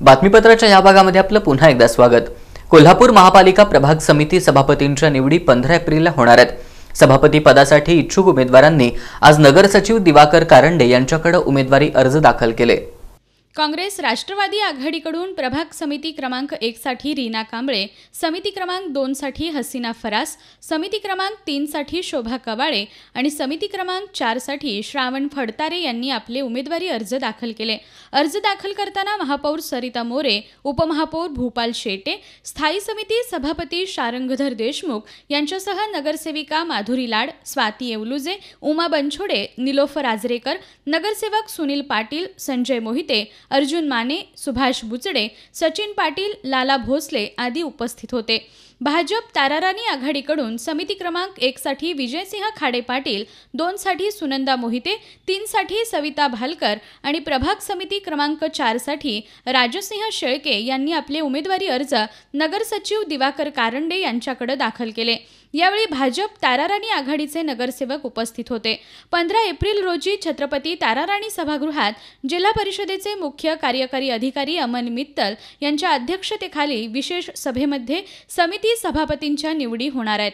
बातमीपत्राच्या या भागामध्ये आपलं पुन्हा एकदा स्वागत. कोल्हापूर महापालिका प्रभाग समिती सभापतींच्या निवडी पंधरा एप्रिलला होणार आहेत. सभापती पदासाठी इच्छुक उमेदवारांनी आज नगर सचिव दिवाकर कारंडे यांच्याकडे उमेदवारी अर्ज दाखल केले. काँग्रेस राष्ट्रवादी आघाडीकडून प्रभाग समिती क्रमांक एकसाठी रीना कांबळे समिती क्रमांक दोनसाठी हसीना फरास समिती क्रमांक तीनसाठी शोभा कवाळे आणि समिती क्रमांक चारसाठी श्रावण फडतारे यांनी आपले उमेदवारी अर्ज दाखल केले. अर्ज दाखल करताना महापौर सरिता मोरे उपमहापौर भूपाल शेटे स्थायी समिती सभापती शारंगधर देशमुख यांच्यासह नगरसेविका माधुरी लाड स्वाती येवलुजे उमा बनछोडे निलोफर आजरेकर नगरसेवक सुनील पाटील संजय मोहिते अर्जुन माने सुभाष बुचडे सचिन पाटील लाला भोसले आदी उपस्थित होते. भाजप तारारानी आघाडीकडून समिती क्रमांक एकसाठी विजयसिंह खाडे पाटील दोनसाठी सुनंदा मोहिते तीनसाठी सविता भालकर आणि प्रभाग समिती क्रमांक चारसाठी राजसिंह शेळके यांनी आपले उमेदवारी अर्ज नगर सचिव दिवाकर कारंडे यांच्याकडे दाखल केले. यावेळी भाजप ताराराणी आघाडीचे नगरसेवक उपस्थित होते. पंधरा एप्रिल रोजी छत्रपती ताराराणी सभागृहात जिल्हा परिषदेचे मुख्य कार्यकारी अधिकारी अमन मित्तल यांच्या अध्यक्षतेखाली विशेष सभेमध्ये समिती सभापतींच्या निवडी होणार आहेत.